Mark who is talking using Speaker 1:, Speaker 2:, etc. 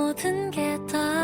Speaker 1: 모든 게 다